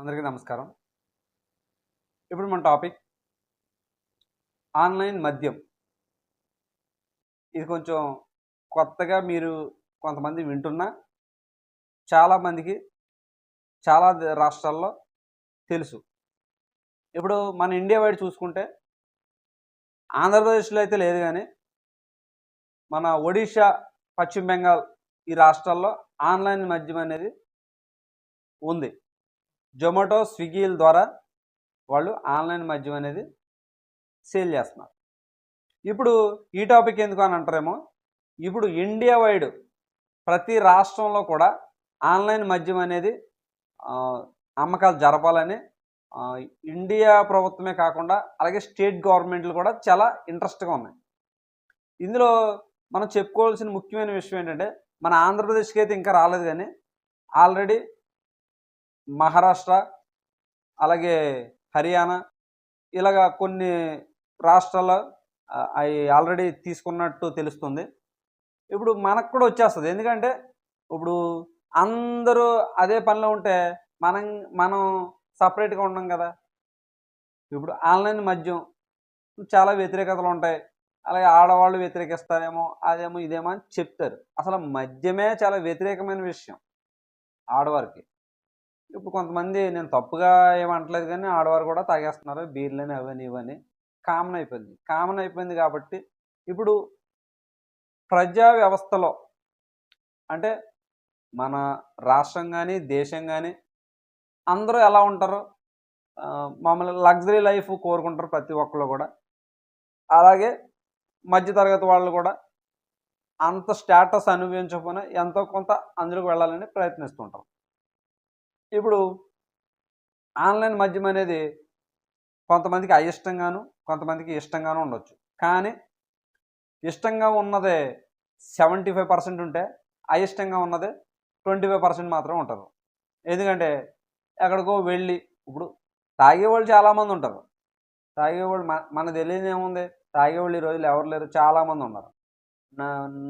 అందరికీ నమస్కారం. ఇప్పుడు మన టాపిక్ ఆన్లైన్ మద్యం. ఇది కొంచెం కొత్తగా మీరు కొంతమంది వింటున్నా చాలామందికి చాలా రాష్ట్రాల్లో తెలుసు. ఇప్పుడు మన ఇండియా వైడ్ చూసుకుంటే ఆంధ్రప్రదేశ్లో అయితే లేదు కానీ మన ఒడిషా పశ్చిమ బెంగాల్ ఈ రాష్ట్రాల్లో ఆన్లైన్ మద్యం అనేది ఉంది. జొమాటో స్విగ్గీల ద్వారా వాళ్ళు ఆన్లైన్ మద్యం అనేది సేల్ చేస్తున్నారు. ఇప్పుడు ఈ టాపిక్ ఎందుకు అని అంటారేమో ఇప్పుడు ఇండియా వైడ్ ప్రతి రాష్ట్రంలో కూడా ఆన్లైన్ మద్యం అనేది అమ్మకాలు జరపాలని ఇండియా ప్రభుత్వమే కాకుండా అలాగే స్టేట్ గవర్నమెంట్లు కూడా చాలా ఇంట్రెస్ట్గా ఉన్నాయి. ఇందులో మనం చెప్పుకోవాల్సిన ముఖ్యమైన విషయం ఏంటంటే మన ఆంధ్రప్రదేశ్కి అయితే ఇంకా రాలేదు కానీ ఆల్రెడీ మహారాష్ట్ర అలాగే హర్యానా ఇలాగా కొన్ని రాష్ట్రాల అవి ఆల్రెడీ తీసుకున్నట్టు తెలుస్తుంది. ఇప్పుడు మనకు కూడా వచ్చేస్తుంది. ఎందుకంటే ఇప్పుడు అందరూ అదే పనిలో ఉంటే మనం మనం సపరేట్గా ఉన్నాం కదా. ఇప్పుడు ఆన్లైన్ మద్యం చాలా వ్యతిరేకతలు ఉంటాయి. అలాగే ఆడవాళ్ళు వ్యతిరేకిస్తారేమో అదేమో ఇదేమో అని చెప్తారు. అసలు మద్యమే చాలా వ్యతిరేకమైన విషయం ఆడవారికి. ఇప్పుడు కొంతమంది నేను తప్పుగా ఏమంటలేదు కానీ ఆడవారు కూడా తాగేస్తున్నారు. బీర్లని అవని ఇవని. కామన్ అయిపోయింది. కామన్ అయిపోయింది కాబట్టి ఇప్పుడు ప్రజా వ్యవస్థలో అంటే మన రాష్ట్రం కానీ దేశం కానీ అందరూ ఎలా ఉంటారు? మమ్మల్ని మామూలు లగ్జరీ లైఫ్ కోరుకుంటారు ప్రతి ఒక్కరు కూడా. అలాగే మధ్యతరగతి వాళ్ళు కూడా అంత స్టేటస్ అనుభవించకపోయినా ఎంతో కొంత అందులోకి వెళ్ళాలని ప్రయత్నిస్తుంటారు. ఇప్పుడు ఆన్లైన్ మద్యం అనేది కొంతమందికి అయిష్టంగాను కొంతమందికి ఇష్టంగాను ఉండొచ్చు. కానీ ఇష్టంగా ఉన్నదే సెవెంటీ ఫైవ్ పర్సెంట్ ఉంటే అయిష్టంగా ఉన్నదే ట్వంటీ ఫైవ్ పర్సెంట్ మాత్రం ఉంటారు. ఎందుకంటే ఎక్కడికో వెళ్ళి ఇప్పుడు తాగేవాళ్ళు చాలామంది ఉంటారు. తాగేవాళ్ళు మన మనకు తెలియదు ఏముంది? తాగేవాళ్ళు ఈ రోజులు ఎవరు లేరు? చాలామంది ఉన్నారు. నా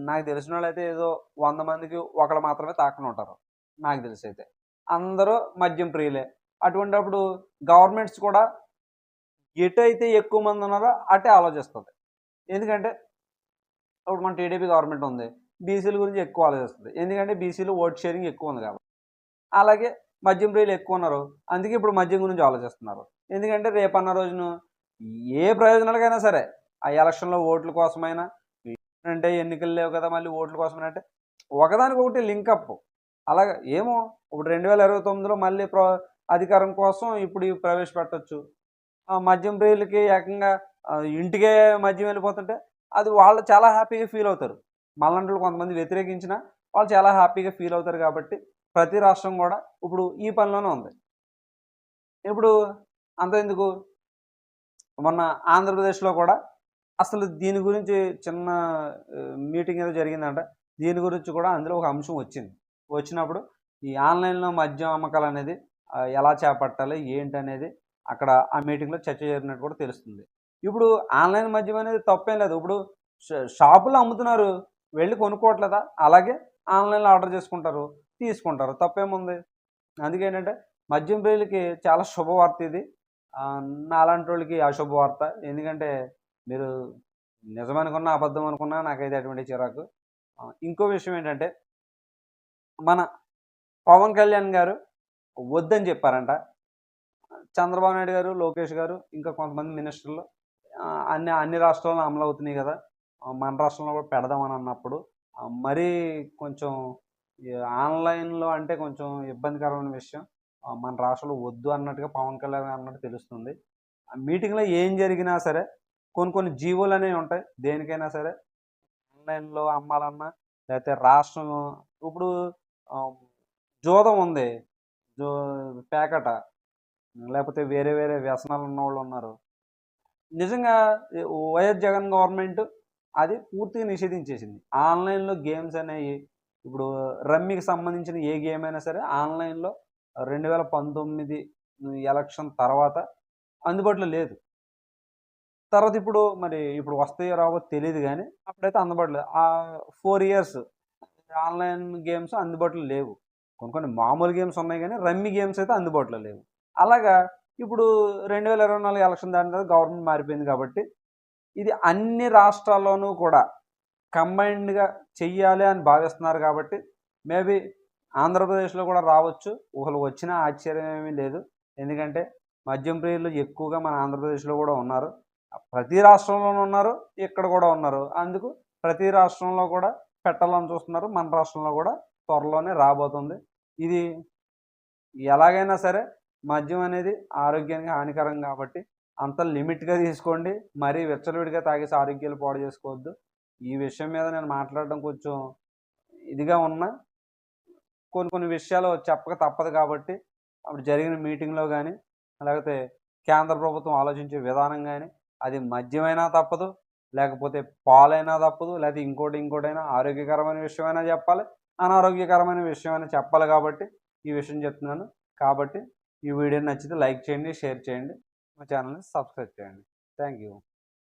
నాకు తెలిసిన వాళ్ళు అయితే ఏదో వంద మందికి ఒకళ్ళు మాత్రమే తాకని ఉంటారు నాకు తెలిసి అయితే అందరూ మద్యం ప్రియులే. అటువంటిప్పుడు గవర్నమెంట్స్ కూడా ఎటు అయితే ఎక్కువ మంది ఉన్నారో అటే ఆలోచిస్తుంది. ఎందుకంటే ఇప్పుడు మన టీడీపీ గవర్నమెంట్ ఉంది. బీసీల గురించి ఎక్కువ ఆలోచిస్తుంది. ఎందుకంటే బీసీలు ఓట్ షేరింగ్ ఎక్కువ ఉంది కాబట్టి. అలాగే మద్యం ప్రియులు ఎక్కువ ఉన్నారు. అందుకే ఇప్పుడు మద్యం గురించి ఆలోచిస్తున్నారు. ఎందుకంటే రేపన్న రోజున ఏ ప్రయోజనాలకైనా సరే ఆ ఎలక్షన్లో ఓట్ల కోసమైనా అంటే ఎన్నికలు లేవు కదా మళ్ళీ ఓట్ల కోసమైనా అంటే ఒకదానికొకటి లింకప్. అలాగే ఏమో ఇప్పుడు రెండు వేల ఇరవై తొమ్మిదిలో మళ్ళీ ప్ర అధికారం కోసం ఇప్పుడు ఇవి ప్రవేశపెట్టచ్చు. ఆ మద్యం ప్రియులకి ఏకంగా ఇంటికే మద్యం వెళ్ళిపోతుంటే అది వాళ్ళు చాలా హ్యాపీగా ఫీల్ అవుతారు. మళ్ళంటూ కొంతమంది వ్యతిరేకించిన వాళ్ళు చాలా హ్యాపీగా ఫీల్ అవుతారు కాబట్టి ప్రతి రాష్ట్రం కూడా ఇప్పుడు ఈ పనిలోనే ఉంది. ఇప్పుడు అంత ఎందుకు? మొన్న ఆంధ్రప్రదేశ్లో కూడా అసలు దీని గురించి చిన్న మీటింగ్ ఏదో జరిగిందంట. దీని గురించి కూడా అందులో ఒక అంశం వచ్చింది. వచ్చినప్పుడు ఈ ఆన్లైన్లో మద్యం అమ్మకాలు అనేది ఎలా చేపట్టాలి ఏంటి అనేది అక్కడ ఆ మీటింగ్లో చర్చ జరిగినట్టు కూడా తెలుస్తుంది. ఇప్పుడు ఆన్లైన్ మద్యం అనేది తప్పేం లేదు. ఇప్పుడు ష- షాపులో అమ్ముతున్నారు వెళ్ళి కొనుక్కోవట్లేదా? అలాగే ఆన్లైన్లో ఆర్డర్ చేసుకుంటారు తీసుకుంటారు. తప్పేముంది? అందుకేంటంటే మద్యం ప్రియులకి చాలా శుభవార్త ఇది. నాలాంటి వాళ్ళకి అశుభవార్త ఎందుకంటే మీరు నిజమనుకున్నా అబద్ధం అనుకున్నా నాకైతే అటువంటి చిరాకు. ఇంకో విషయం ఏంటంటే మన పవన్ కళ్యాణ్ గారు వద్దని చెప్పారంట. చంద్రబాబు నాయుడు గారు లోకేష్ గారు ఇంకా కొంతమంది మినిస్టర్లు అన్ని అన్ని రాష్ట్రాల్లో అమలు అవుతున్నాయి కదా మన రాష్ట్రంలో కూడా పెడదామని అన్నప్పుడు మరీ కొంచెం ఆన్లైన్లో అంటే కొంచెం ఇబ్బందికరమైన విషయం మన రాష్ట్రంలో వద్దు అన్నట్టుగా పవన్ కళ్యాణ్ అన్నట్టు తెలుస్తుంది. ఆ మీటింగ్లో ఏం జరిగినా సరే కొన్ని కొన్ని జీవోలు అనేవి ఉంటాయి. దేనికైనా సరే ఆన్లైన్లో అమ్మాలన్నా లేకపోతే రాష్ట్రం ఇప్పుడు జోదం ఉంది. జో పేకట. లేకపోతే వేరే వేరే వ్యసనాలు ఉన్న వాళ్ళు ఉన్నారు. నిజంగా వైఎస్ జగన్ గవర్నమెంట్ అది పూర్తిగా నిషేధించేసింది. ఆన్లైన్లో గేమ్స్ అనేవి ఇప్పుడు రమ్మీకి సంబంధించిన ఏ గేమ్ అయినా సరే ఆన్లైన్లో రెండు వేల పంతొమ్మిది ఎలక్షన్ తర్వాత అందుబాటులో లేదు. తర్వాత ఇప్పుడు మరి ఇప్పుడు వస్తాయో రావో తెలియదు కానీ అప్పుడైతే అందుబాటులో ఆ ఫోర్ ఇయర్స్ ఆన్లైన్ గేమ్స్ అందుబాటులో లేవు. కొన్ని కొన్ని మామూలు గేమ్స్ ఉన్నాయి కానీ రమ్మీ గేమ్స్ అయితే అందుబాటులో లేవు. అలాగా ఇప్పుడు రెండు వేల ఇరవై నాలుగు ఎలక్షన్ దాని తర్వాత గవర్నమెంట్ మారిపోయింది కాబట్టి ఇది అన్ని రాష్ట్రాల్లోనూ కూడా కంబైన్డ్గా చెయ్యాలి అని భావిస్తున్నారు కాబట్టి మేబీ ఆంధ్రప్రదేశ్లో కూడా రావచ్చు. ఒకరు వచ్చినా ఆశ్చర్యం ఏమీ లేదు. ఎందుకంటే మద్యం ప్రియులు ఎక్కువగా మన ఆంధ్రప్రదేశ్లో కూడా ఉన్నారు. ప్రతి రాష్ట్రంలోనూ ఉన్నారు ఇక్కడ కూడా ఉన్నారు. అందుకు ప్రతి రాష్ట్రంలో కూడా పెట్టాలని చూస్తున్నారు. మన రాష్ట్రంలో కూడా త్వరలోనే రాబోతుంది. ఇది ఎలాగైనా సరే మద్యం అనేది ఆరోగ్యానికి హానికరం కాబట్టి అంత లిమిట్గా తీసుకోండి. మరీ విచ్చలవిడిగా తాగేసి ఆరోగ్యాలు పాడు చేసుకోవద్దు. ఈ విషయం మీద నేను మాట్లాడడం కొంచెం ఇదిగా ఉన్నా. కొన్ని కొన్ని విషయాలు చెప్పక తప్పదు కాబట్టి అప్పుడు జరిగిన మీటింగ్లో కానీ లేకపోతే కేంద్ర ప్రభుత్వం ఆలోచించే విధానం కానీ అది మద్యమైనా తప్పదు. లేకపోతే పాలైనా తప్పదు లేకపోతే ఇంకోటి ఇంకోటైనా ఆరోగ్యకరమైన విషయమైనా చెప్పాలి అనారోగ్యకరమైన విషయమైనా చెప్పాలి కాబట్టి ఈ విషయం చెప్తున్నాను. కాబట్టి ఈ వీడియో నచ్చితే లైక్ చేయండి షేర్ చేయండి మా ఛానల్ని సబ్స్క్రైబ్ చేయండి. Thank you.